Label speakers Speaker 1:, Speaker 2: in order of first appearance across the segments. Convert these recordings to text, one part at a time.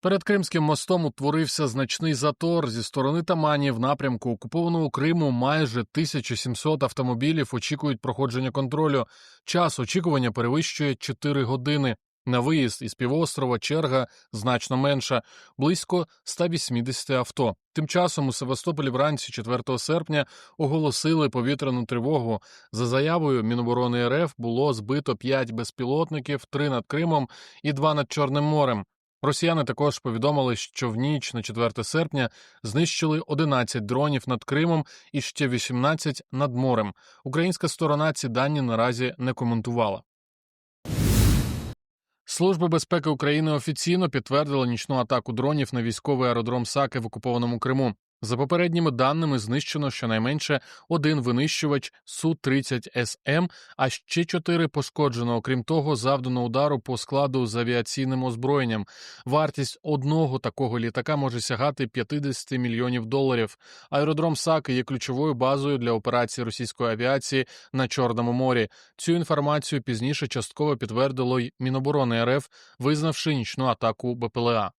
Speaker 1: Перед Кримським мостом утворився значний затор зі сторони Тамані в напрямку окупованого Криму. Майже 1700 автомобілів очікують проходження контролю. Час очікування перевищує 4 години. На виїзд із півострова черга значно менша близько 180 авто. Тим часом у Севастополі вранці 4 серпня оголосили повітряну тривогу. За заявою Міноборони РФ було збито 5 безпілотників, 3 над Кримом і 2 над Чорним морем. Росіяни також повідомили, що в ніч на 4 серпня знищили 11 дронів над Кримом і ще 18 над морем. Українська сторона ці дані наразі не коментувала. Служба безпеки України офіційно підтвердила нічну атаку дронів на військовий аеродром Саки в окупованому Криму. За попередніми даними знищено щонайменше один винищувач Су-30СМ, а ще чотири пошкоджено. Окрім того, завдано удару по складу з авіаційним озброєнням. Вартість одного такого літака може сягати 50 мільйонів доларів. Аеродром Саки є ключовою базою для операції російської авіації на Чорному морі. Цю інформацію пізніше частково підтвердило й Міноборони РФ, визнавши нічну атаку БПЛА.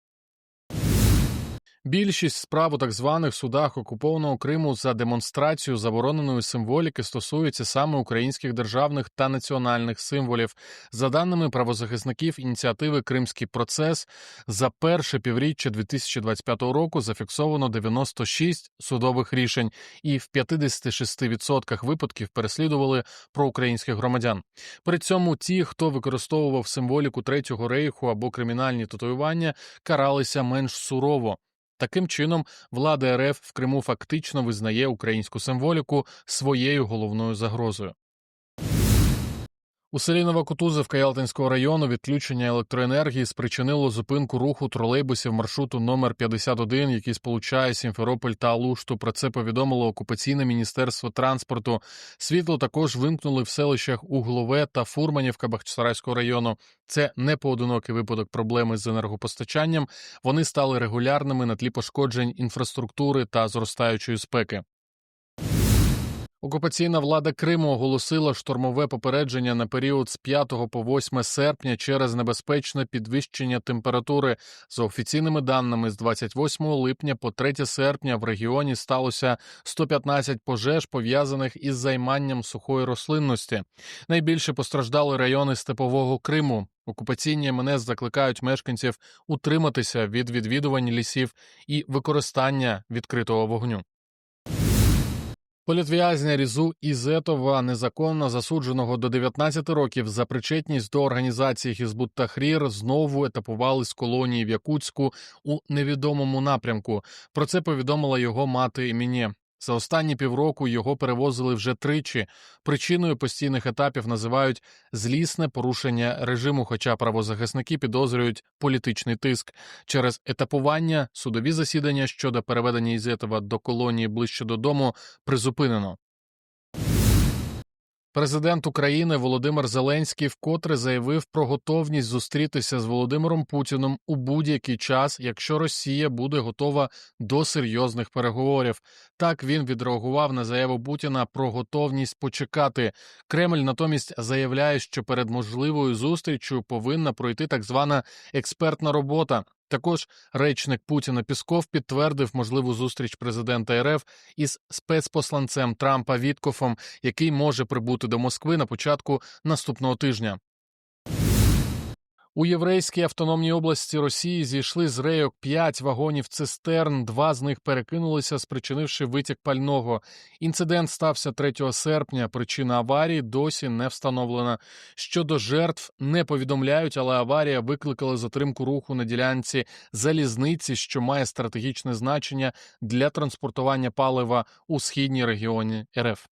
Speaker 1: Більшість справ у так званих судах окупованого Криму за демонстрацію забороненої символіки стосуються саме українських державних та національних символів. За даними правозахисників ініціативи Кримський процес за перше півріччя 2025 року зафіксовано 96 судових рішень, і в 56% випадків переслідували проукраїнських громадян. При цьому ті, хто використовував символіку третього рейху або кримінальні татуювання, каралися менш сурово. Таким чином, влада РФ в Криму фактично визнає українську символіку своєю головною загрозою. У селі Новокутузовка Ялтинського району відключення електроенергії спричинило зупинку руху тролейбусів маршруту номер 51 який сполучає Сімферополь та Алушту. Про це повідомило окупаційне міністерство транспорту. Світло також вимкнули в селищах Углове та Фурманівка Бахчисарайського району. Це не поодинокий випадок проблеми з енергопостачанням. Вони стали регулярними на тлі пошкоджень інфраструктури та зростаючої спеки. Окупаційна влада Криму оголосила штормове попередження на період з 5 по 8 серпня через небезпечне підвищення температури. За офіційними даними, з 28 липня по 3 серпня в регіоні сталося 115 пожеж, пов'язаних із займанням сухої рослинності. Найбільше постраждали райони степового Криму. Окупаційні МНС закликають мешканців утриматися від відвідувань лісів і використання відкритого вогню. Політв'язня Різу Ізетова, незаконно засудженого до 19 років за причетність до організації Хізбут Тахрір, знову етапували з колонії в Якутську у невідомому напрямку. Про це повідомила його мати імені. За останні півроку його перевозили вже тричі. Причиною постійних етапів називають злісне порушення режиму, хоча правозахисники підозрюють політичний тиск. Через етапування судові засідання щодо переведення Ізетова до колонії ближче додому призупинено. Президент України Володимир Зеленський вкотре заявив про готовність зустрітися з Володимиром Путіним у будь-який час, якщо Росія буде готова до серйозних переговорів. Так він відреагував на заяву Путіна про готовність почекати. Кремль натомість заявляє, що перед можливою зустрічю повинна пройти так звана експертна робота. Також речник Путіна Пісков підтвердив можливу зустріч президента РФ із спецпосланцем Трампа Віткофом, який може прибути до Москви на початку наступного тижня. У єврейській автономній області Росії зійшли з рейок п'ять вагонів цистерн. Два з них перекинулися, спричинивши витік пального. Інцидент стався 3 серпня. Причина аварії досі не встановлена. Щодо жертв не повідомляють, але аварія викликала затримку руху на ділянці залізниці, що має стратегічне значення для транспортування палива у східній регіоні РФ.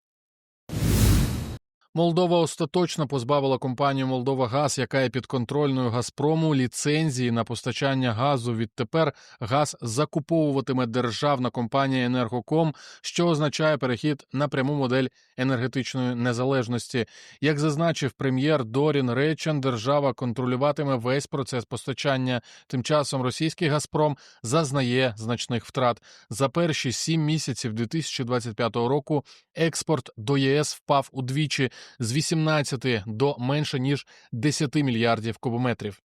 Speaker 1: Молдова остаточно позбавила компанію Молдова Газ, яка є підконтрольною Газпрому, ліцензії на постачання газу. Відтепер газ закуповуватиме державна компанія Енергоком, що означає перехід на пряму модель енергетичної незалежності. Як зазначив прем'єр Дорін Речен, держава контролюватиме весь процес постачання. Тим часом російський Газпром зазнає значних втрат. За перші сім місяців 2025 року експорт до ЄС впав удвічі з 18 до менше ніж 10 мільярдів кубометрів.